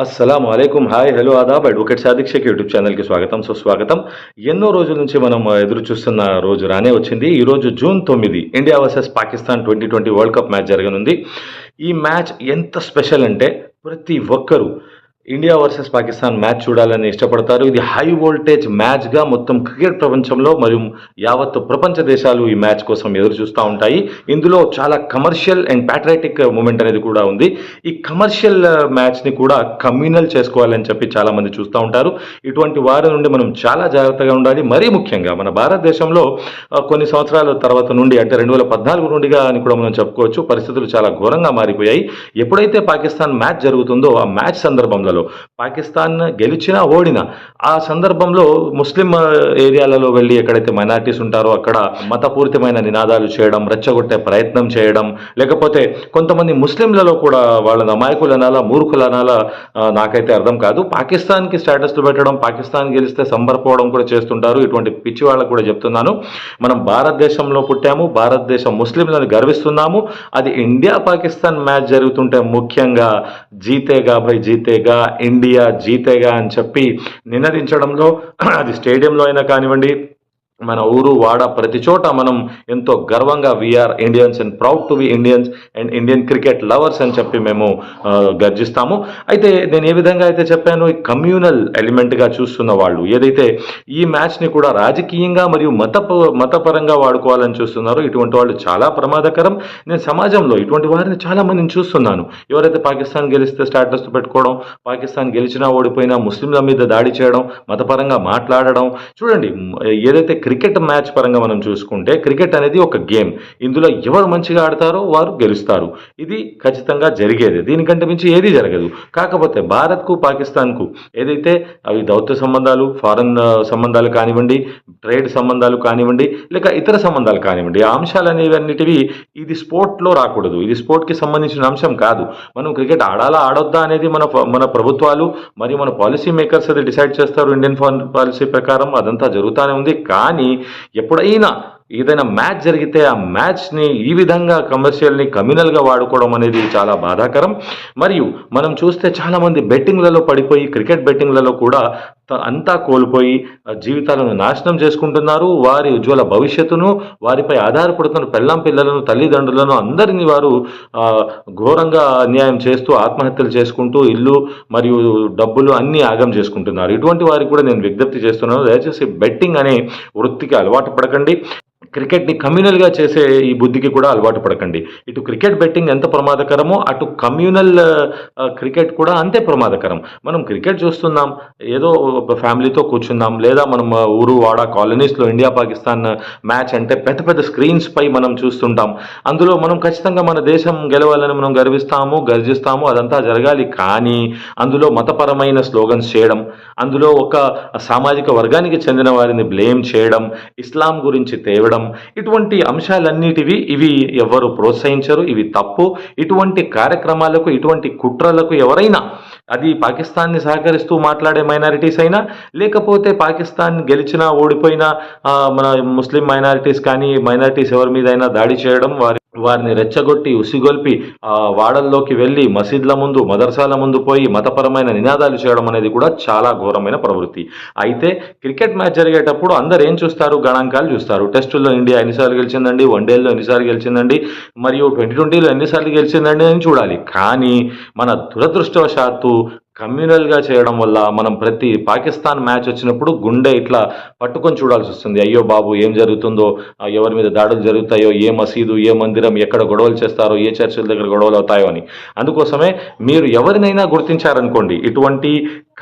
అస్సలం అయికం hi hello ఆదాబ్. అడ్వకేట్ సాదిక్ షేక్ యూట్యూబ్ ఛానల్కి స్వాగతం. సుస్వాగతం ఎన్నో రోజుల నుంచి మనం ఎదురు చూస్తున్న రోజు రానే వచ్చింది. ఈ రోజు జూన్ తొమ్మిది India versus Pakistan twenty twenty world cup match జరగనుంది. ఈ మ్యాచ్ ఎంత స్పెషల్ అంటే ప్రతి ఒక్కరూ ఇండియా వర్సెస్ పాకిస్తాన్ మ్యాచ్ చూడాలని ఇష్టపడతారు. ఇది హై వోల్టేజ్ మ్యాచ్గా మొత్తం క్రికెట్ ప్రపంచంలో మరియు యావత్ ప్రపంచ దేశాలు ఈ మ్యాచ్ కోసం ఎదురు చూస్తూ ఉంటాయి. ఇందులో చాలా కమర్షియల్ అండ్ ప్యాట్రైటిక్ మూమెంట్ అనేది కూడా ఉంది. ఈ కమర్షియల్ మ్యాచ్ని కూడా కమ్యూనల్ చేసుకోవాలని చెప్పి చాలామంది చూస్తూ ఉంటారు. ఇటువంటి వారి నుండి మనం చాలా జాగ్రత్తగా ఉండాలి. మరీ ముఖ్యంగా మన భారతదేశంలో కొన్ని సంవత్సరాల తర్వాత నుండి అంటే రెండు వేల పద్నాలుగు నుండిగా అని కూడా మనం చెప్పుకోవచ్చు. పరిస్థితులు చాలా ఘోరంగా మారిపోయాయి. ఎప్పుడైతే పాకిస్తాన్ మ్యాచ్ జరుగుతుందో ఆ మ్యాచ్ సందర్భంలో పాకిస్తాన్ గెలిచినా ఓడినా ఆ సందర్భంలో ముస్లిం ఏరియాలలో వెళ్ళి ఎక్కడైతే మైనారిటీస్ ఉంటారో అక్కడ మతపూరితమైన నినాదాలు చేయడం రెచ్చగొట్టే ప్రయత్నం చేయడం లేకపోతే కొంతమంది ముస్లింలలో కూడా వాళ్ళ అమాయకులు అనాలా మూర్ఖులు అనాలా నాకైతే అర్థం కాదు. పాకిస్తాన్కి స్టేటస్లు పెట్టడం పాకిస్తాన్ గెలిస్తే సంబరపోవడం కూడా చేస్తుంటారు. ఇటువంటి పిచ్చి వాళ్ళకు కూడా చెప్తున్నాను. మనం భారతదేశంలో పుట్టాము భారతదేశం ముస్లింలను గర్విస్తున్నాము. అది ఇండియా పాకిస్తాన్ మ్యాచ్ జరుగుతుంటే ముఖ్యంగా జీతేగా బై జీతేగా ఇండియా జీతేగా అని చెప్పి నినదించడంలో అది స్టేడియంలో అయినా కానివ్వండి మన ఊరు వాడ ప్రతి చోట మనం ఎంతో గర్వంగా we are Indians and proud to be Indians and Indian cricket lovers అని చెప్పి మేము గర్జిస్తాము. అయితే నేను ఏ విధంగా అయితే చెప్పాను ఈ కమ్యూనల్ ఎలిమెంట్గా చూస్తున్న వాళ్ళు ఏదైతే ఈ మ్యాచ్ని కూడా రాజకీయంగా మరియు మత మతపరంగా వాడుకోవాలని చూస్తున్నారో ఇటువంటి వాళ్ళు చాలా ప్రమాదకరం. నేను సమాజంలో ఇటువంటి వారిని చాలా మందిని చూస్తున్నాను. ఎవరైతే పాకిస్తాన్ గెలిస్తే స్టాటస్ పెట్టుకోవడం పాకిస్తాన్ గెలిచినా ఓడిపోయినా ముస్లింల మీద దాడి చేయడం మతపరంగా మాట్లాడడం చూడండి ఏదైతే క్రికెట్ మ్యాచ్ పరంగా మనం చూసుకుంటే క్రికెట్ అనేది ఒక గేమ్. ఇందులో ఎవరు మంచిగా ఆడతారో వారు గెలుస్తారు. ఇది ఖచ్చితంగా జరిగేది. దీనికంటే మించి ఏది జరగదు. కాకపోతే భారత్కు పాకిస్తాన్కు ఏదైతే అవి దౌత్య సంబంధాలు ఫారెన్ సంబంధాలు కానివ్వండి ట్రేడ్ సంబంధాలు కానివ్వండి లేక ఇతర సంబంధాలు కానివ్వండి ఆ అంశాలు అనేవన్నిటివి ఇది స్పోర్ట్లో రాకూడదు. ఇది స్పోర్ట్కి సంబంధించిన అంశం కాదు. మనం క్రికెట్ ఆడాలా ఆడొద్దా అనేది మన మన ప్రభుత్వాలు మరియు మన పాలసీ మేకర్స్ అది డిసైడ్ చేస్తారు. ఇండియన్ ఫారెన్ పాలసీ ప్రకారం అదంతా జరుగుతూనే ఉంది. కానీ కానీ ఎప్పుడైనా ఏదైనా మ్యాచ్ జరిగితే ఆ మ్యాచ్ని ఈ విధంగా కమర్షియల్ని కమ్యూనల్గా వాడుకోవడం అనేది చాలా బాధాకరం. మరియు మనం చూస్తే చాలామంది బెట్టింగ్లలో పడిపోయి క్రికెట్ బెట్టింగ్లలో కూడా అంతా కోల్పోయి జీవితాలను నాశనం చేసుకుంటున్నారు. వారి ఉజ్వల భవిష్యత్తును వారిపై ఆధారపడుతున్న పెళ్ళాం పిల్లలను తల్లిదండ్రులను అందరినీ వారు ఘోరంగా అన్యాయం చేస్తూ ఆత్మహత్యలు చేసుకుంటూ ఇల్లు మరియు డబ్బులు అన్నీ ఆగం చేసుకుంటున్నారు. ఇటువంటి వారికి కూడా నేను విజ్ఞప్తి చేస్తున్నాను. దయచేసి బెట్టింగ్ అనే వృత్తికి అలవాటు పడకండి. క్రికెట్ని కమ్యూనల్గా చేసే ఈ బుద్ధికి కూడా అలవాటు పడకండి. ఇటు క్రికెట్ బెట్టింగ్ ఎంత ప్రమాదకరమో అటు కమ్యూనల్ క్రికెట్ కూడా అంతే ప్రమాదకరం. మనం క్రికెట్ చూస్తున్నాం ఏదో ఒక ఫ్యామిలీతో కూర్చున్నాం లేదా మనం ఊరు వాడ కాలనీస్లో ఇండియా పాకిస్తాన్ మ్యాచ్ అంటే పెద్ద పెద్ద స్క్రీన్స్ పై మనం చూస్తుంటాం. అందులో మనం ఖచ్చితంగా మన దేశం గెలవాలని మనం గర్విస్తాము గర్జిస్తాము అదంతా జరగాలి. కానీ అందులో మతపరమైన స్లోగన్స్ చేయడం అందులో ఒక సామాజిక వర్గానికి చెందిన వారిని బ్లేమ్ చేయడం ఇస్లాం గురించి తేవడం ఇటువంటి అంశాలన్నిటివి ఇవి ఎవరు ప్రోత్సహించరు ఇవి తప్పు. ఇటువంటి కార్యక్రమాలకు ఇటువంటి కుట్రలకు ఎవరైనా అది పాకిస్తాన్ని సహకరిస్తూ మాట్లాడే మైనారిటీస్ అయినా లేకపోతే పాకిస్తాన్ గెలిచినా ఓడిపోయినా మన ముస్లిం మైనారిటీస్ కానీ మైనారిటీస్ ఎవరి మీద అయినా దాడి చేయడం వారి వారిని రెచ్చగొట్టి ఉసిగొల్పి ఆ వాడల్లోకి వెళ్ళి మసీద్ల ముందు మదర్సాల ముందు పోయి మతపరమైన నినాదాలు చేయడం అనేది కూడా చాలా ఘోరమైన ప్రవృత్తి. అయితే క్రికెట్ మ్యాచ్ జరిగేటప్పుడు అందరు ఏం చూస్తారు? గణాంకాలు చూస్తారు. టెస్టుల్లో ఇండియా ఎన్నిసార్లు గెలిచిందండి? వన్డేల్లో ఎన్నిసార్లు గెలిచిందండి? మరియు ట్వంటీ ట్వంటీలో ఎన్నిసార్లు గెలిచిందండి అని చూడాలి. కానీ మన దురదృష్టవశాత్తు కమ్యూనల్గా చేయడం వల్ల మనం ప్రతి పాకిస్తాన్ మ్యాచ్ వచ్చినప్పుడు గుండె ఇట్లా పట్టుకొని చూడాల్సి వస్తుంది. అయ్యో బాబు ఏం జరుగుతుందో ఆ, ఎవరి మీద దాడులు జరుగుతాయో ఏ మసీదు ఏ మందిరం ఎక్కడ గొడవలు చేస్తారో ఏ చర్చిల దగ్గర గొడవలు అవుతాయో అని. అందుకోసమే మీరు ఎవరినైనా గుర్తించారనుకోండి ఇటువంటి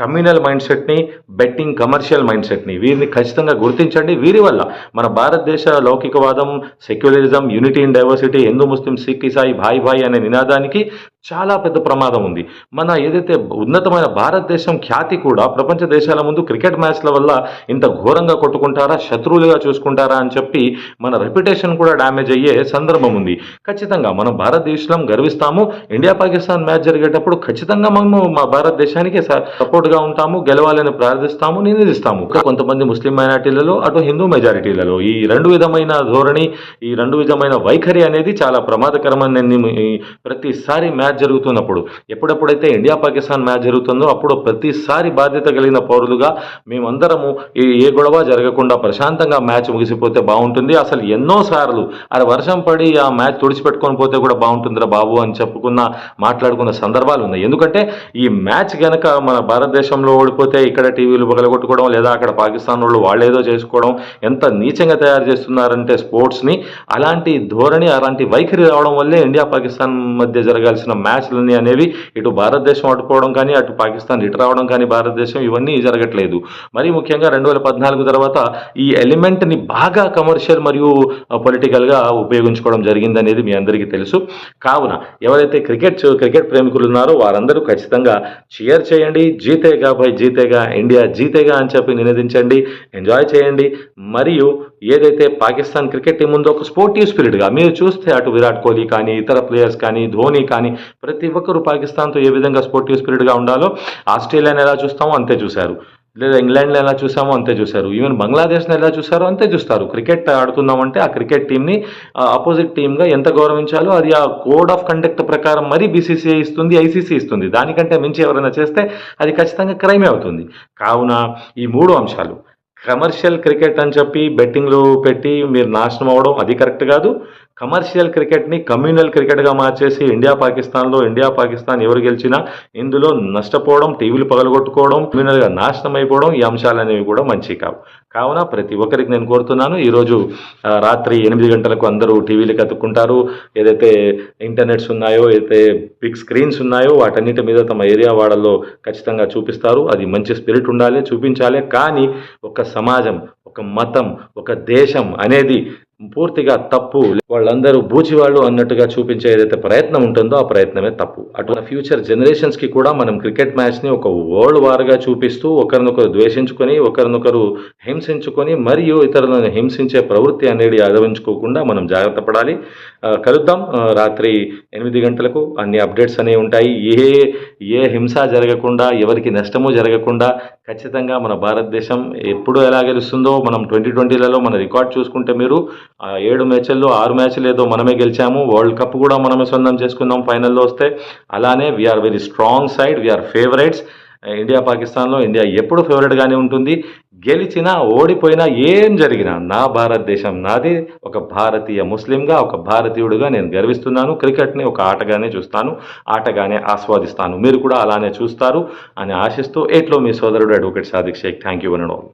కమ్యూనల్ మైండ్ సెట్ని బెట్టింగ్ కమర్షియల్ మైండ్ సెట్ని వీరిని ఖచ్చితంగా గుర్తించండి. వీరి వల్ల మన భారతదేశ లౌకికవాదం secularism unity in diversity Hindu Muslim Sikh Isai భాయ్ భాయ్ అనే నినాదానికి చాలా పెద్ద ప్రమాదం ఉంది. మన ఏదైతే ఉన్నతమైన భారతదేశం ఖ్యాతి కూడా ప్రపంచ దేశాల ముందు క్రికెట్ మ్యాచ్ల వల్ల ఇంత ఘోరంగా కొట్టుకుంటారా శత్రువులుగా చూసుకుంటారా అని చెప్పి మన రెప్యుటేషన్ కూడా డ్యామేజ్ అయ్యే సందర్భం ఉంది. ఖచ్చితంగా మనం భారతదేశం గర్విస్తాము. ఇండియా పాకిస్తాన్ మ్యాచ్ జరిగేటప్పుడు ఖచ్చితంగా మనము మా భారతదేశానికి సపోర్ట్ సపోర్ట్గా ఉంటాము గెలవాలని ప్రార్థిస్తాము నినదిస్తాము కొంతమంది ముస్లిం మైనార్టీలలో అటు హిందూ మెజారిటీలలో ఈ రెండు విధమైన ధోరణి ఈ రెండు విధమైన వైఖరి అనేది చాలా ప్రమాదకరమైన ప్రతిసారి మ్యాచ్ జరుగుతున్నప్పుడు. ఎప్పుడెప్పుడైతే ఇండియా పాకిస్తాన్ మ్యాచ్ జరుగుతుందో అప్పుడు ప్రతిసారి బాధ్యత కలిగిన పౌరులుగా మేమందరము ఈ ఏ గొడవ జరగకుండా ప్రశాంతంగా మ్యాచ్ ముగిసిపోతే బాగుంటుంది. అసలు ఎన్నోసార్లు అది వర్షం పడి ఆ మ్యాచ్ తుడిచిపెట్టుకొని పోతే కూడా బాగుంటుందిరా బాబు అని చెప్పుకున్న మాట్లాడుకున్న సందర్భాలు ఉన్నాయి ఎందుకంటే ఈ మ్యాచ్ గనక మన భారతదేశం భారతదేశంలో ఓడిపోతే ఇక్కడ టీవీలు పగలగొట్టుకోవడం లేదా అక్కడ పాకిస్తాన్ వాళ్ళు వాళ్ళేదో చేసుకోవడం ఎంత నీచంగా తయారు చేస్తున్నారంటే స్పోర్ట్స్ని అలాంటి ధోరణి అలాంటి వైఖరి రావడం వల్లే ఇండియా పాకిస్తాన్ మధ్య జరగాల్సిన మ్యాచ్లన్నీ అనేవి ఇటు భారతదేశం అడ్డుకోవడం కానీ అటు పాకిస్తాన్ ఇటు రావడం కానీ భారతదేశం ఇవన్నీ జరగట్లేదు. మరీ ముఖ్యంగా రెండు వేల పద్నాలుగు తర్వాత ఈ ఎలిమెంట్ని బాగా కమర్షియల్ మరియు పొలిటికల్గా ఉపయోగించుకోవడం జరిగిందనేది మీ అందరికీ తెలుసు. కావున ఎవరైతే క్రికెట్ క్రికెట్ ప్రేమికులు ఉన్నారో వారందరూ ఖచ్చితంగా షేర్ చేయండి. జీతేగా బై జీతేగా ఇండియా జీతేగా అని చెప్పి నినదించండి. ఎంజాయ్ చేయండి. మరియు ఏదైతే పాకిస్తాన్ క్రికెట్ టీం ఉందో ఒక స్పోర్టివ్ స్పిరిట్గా మీరు చూస్తే అటు విరాట్ కోహ్లీ కానీ ఇతర ప్లేయర్స్ కానీ ధోని కానీ ప్రతి ఒక్కరు పాకిస్తాన్తో ఏ విధంగా స్పోర్టివ్ స్పిరిట్గా ఉండాలో ఆస్ట్రేలియాని ఎలా చూస్తామో అంతే చూశారు. లేదా ఇంగ్లాండ్లో ఎలా చూసామో అంతే చూశారు. ఈవెన్ బంగ్లాదేశ్ని ఎలా చూసారో అంతే చూస్తారు. క్రికెట్ ఆడుతున్నామంటే ఆ క్రికెట్ టీంని ఆపోజిట్ టీంగా ఎంత గౌరవించాలో అది ఆ కోడ్ ఆఫ్ కండక్ట్ ప్రకారం మరీ బీసీసీఐ ఇస్తుంది ఐసీసీ ఇస్తుంది. దానికంటే మించి ఎవరైనా చేస్తే అది ఖచ్చితంగా క్రైమే అవుతుంది. కావున ఈ మూడు అంశాలు. కమర్షియల్ క్రికెట్ అని చెప్పి బెట్టింగ్లు పెట్టి మీరు నాశనం అవ్వడం అది కరెక్ట్ కాదు. కమర్షియల్ క్రికెట్ని కమ్యూనల్ క్రికెట్గా మార్చేసి ఇండియా పాకిస్తాన్లో ఇండియా పాకిస్తాన్ ఎవరు గెలిచినా ఇందులో నష్టపోవడం టీవీలు పగలగొట్టుకోవడం కమ్యూనల్గా నాశనం అయిపోవడం ఈ అంశాలనేవి కూడా మంచి కావు. కావున ప్రతి ఒక్కరికి నేను కోరుతున్నాను ఈరోజు రాత్రి ఎనిమిది గంటలకు అందరూ టీవీలు కతుక్కుంటారు ఏదైతే ఇంటర్నెట్స్ ఉన్నాయో ఏదైతే బిగ్ స్క్రీన్స్ ఉన్నాయో వాటన్నిటి మీద తమ ఏరియా వాడల్లో ఖచ్చితంగా చూపిస్తారు. అది మంచి స్పిరిట్ ఉండాలి చూపించాలి. కానీ ఒక సమాజం ఒక మతం ఒక దేశం అనేది పూర్తిగా తప్పు వాళ్ళందరూ బూచివాళ్ళు అన్నట్టుగా చూపించే ఏదైతే ప్రయత్నం ఉంటుందో ఆ ప్రయత్నమే తప్పు. అటు ఫ్యూచర్ జనరేషన్స్కి కూడా మనం క్రికెట్ మ్యాచ్ని ఒక వరల్డ్ వార్గా చూపిస్తూ ఒకరినొకరు ద్వేషించుకొని ఒకరినొకరు హింసించుకొని మరియు ఇతరులను హింసించే ప్రవృత్తి అనేది అదవించుకోకుండా మనం జాగ్రత్త పడాలి. కలుద్దాం. రాత్రి ఎనిమిది గంటలకు అన్ని అప్డేట్స్ అనేవి ఉంటాయి. ఏ ఏ హింస జరగకుండా ఎవరికి నష్టము జరగకుండా ఖచ్చితంగా మన భారతదేశం ఎప్పుడు ఎలా గెలుస్తుందో మనం ట్వంటీ ట్వంటీలలో మన రికార్డ్ చూసుకుంటే మీరు ఏడు మ్యాచ్ల్లో ఆరు మ్యాచ్లు ఏదో మనమే గెలిచాము. వరల్డ్ కప్ కూడా మనమే సొంతం చేసుకుందాం ఫైనల్లో వస్తే. అలానే we are very strong side we are favourites India పాకిస్తాన్లో ఇండియా ఎప్పుడు ఫేవరెట్గానే ఉంటుంది. గెలిచినా ఓడిపోయినా ఏం జరిగినా నా భారతదేశం నాది ఒక భారతీయ ముస్లింగా ఒక భారతీయుడిగా నేను గర్విస్తున్నాను. క్రికెట్ని ఒక ఆటగానే చూస్తాను ఆటగానే ఆస్వాదిస్తాను. మీరు కూడా అలానే చూస్తారు అని ఆశిస్తూ ఎట్లో మీ సోదరుడు advocate Sadiq Shaik thank you అనడం